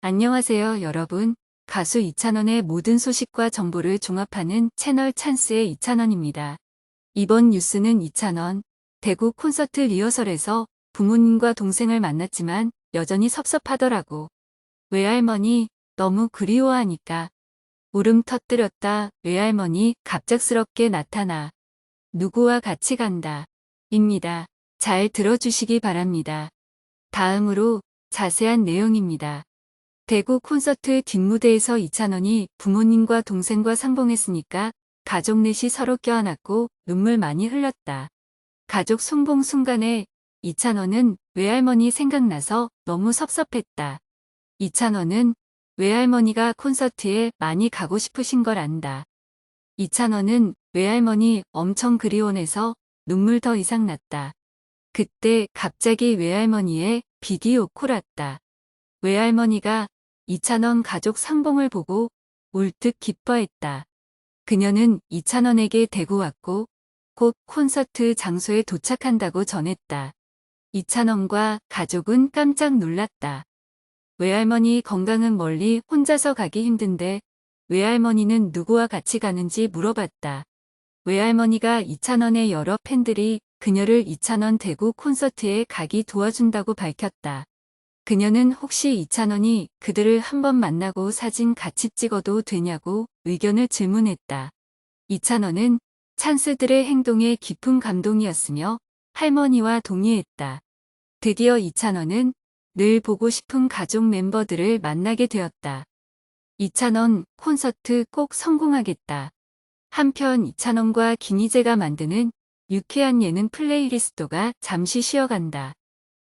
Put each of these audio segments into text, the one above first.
안녕하세요, 여러분. 가수 이찬원의 모든 소식과 정보를 종합하는 채널 찬스의 이찬원입니다. 이번 뉴스는 이찬원, 대구 콘서트 리허설에서 부모님과 동생을 만났지만 여전히 섭섭하더라고. 외할머니 너무 그리워하니까. 울음 터뜨렸다 외할머니 갑작스럽게 나타나. 누구와 같이 간다. 입니다. 잘 들어주시기 바랍니다. 다음으로 자세한 내용입니다. 대구 콘서트 뒷무대에서 이찬원이 부모님과 동생과 상봉했으니까 가족 넷이 서로 껴안았고 눈물 많이 흘렸다. 가족 송봉 순간에 이찬원은 외할머니 생각나서 너무 섭섭했다. 이찬원은 외할머니가 콘서트에 많이 가고 싶으신 걸 안다. 이찬원은 외할머니 엄청 그리워해서 눈물 더 이상 났다. 그때 갑자기 외할머니의 비디오 콜 왔다. 외할머니가 이찬원 가족 상봉을 보고 울듯 기뻐했다. 그녀는 이찬원에게 대구 왔고 곧 콘서트 장소에 도착한다고 전했다. 이찬원과 가족은 깜짝 놀랐다. 외할머니 건강은 멀리 혼자서 가기 힘든데 외할머니는 누구와 같이 가는지 물어봤다. 외할머니가 이찬원의 여러 팬들이 그녀를 이찬원 대구 콘서트에 가기 도와준다고 밝혔다. 그녀는 혹시 이찬원이 그들을 한번 만나고 사진 같이 찍어도 되냐고 의견을 질문했다. 이찬원은 찬스들의 행동에 깊은 감동이었으며 할머니와 동의했다. 드디어 이찬원은 늘 보고 싶은 가족 멤버들을 만나게 되었다. 이찬원 콘서트 꼭 성공하겠다. 한편 이찬원과 김희재가 만드는 유쾌한 예능 플레이리스트가 잠시 쉬어간다.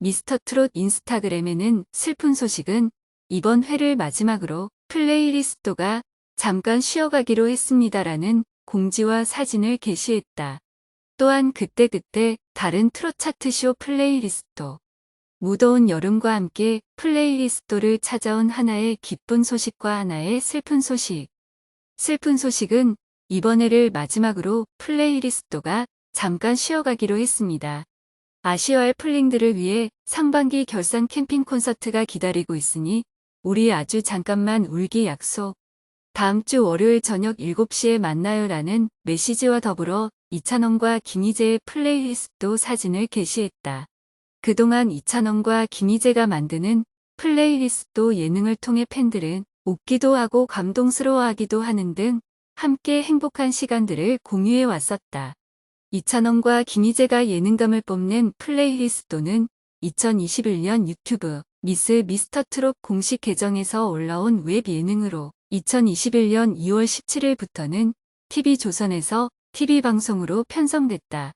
미스터 트롯 인스타그램에는 슬픈 소식은 이번 회를 마지막으로 플레이리스트가 잠깐 쉬어가기로 했습니다라는 공지와 사진을 게시했다. 또한 그때그때 다른 트롯 차트쇼 플레이리스트 무더운 여름과 함께 플레이리스트를 찾아온 하나의 기쁜 소식과 하나의 슬픈 소식. 슬픈 소식은 이번 해를 마지막으로 플레이리스트가 잠깐 쉬어가기로 했습니다. 아시아의 플링들을 위해 상반기 결산 캠핑 콘서트가 기다리고 있으니 우리 아주 잠깐만 울기 약속. 다음 주 월요일 저녁 7시에 만나요 라는 메시지와 더불어 이찬원과 김희재의 플레이리스트 사진을 게시했다. 그동안 이찬원과 김희재가 만드는 플레이리스트 예능을 통해 팬들은 웃기도 하고 감동스러워하기도 하는 등 함께 행복한 시간들을 공유해 왔었다. 이찬원과 김희재가 예능감을 뽐낸 플레이리스트는 2021년 유튜브 미스 미스터 트롯 공식 계정에서 올라온 웹 예능으로 2021년 2월 17일부터는 TV조선에서 TV방송으로 편성됐다.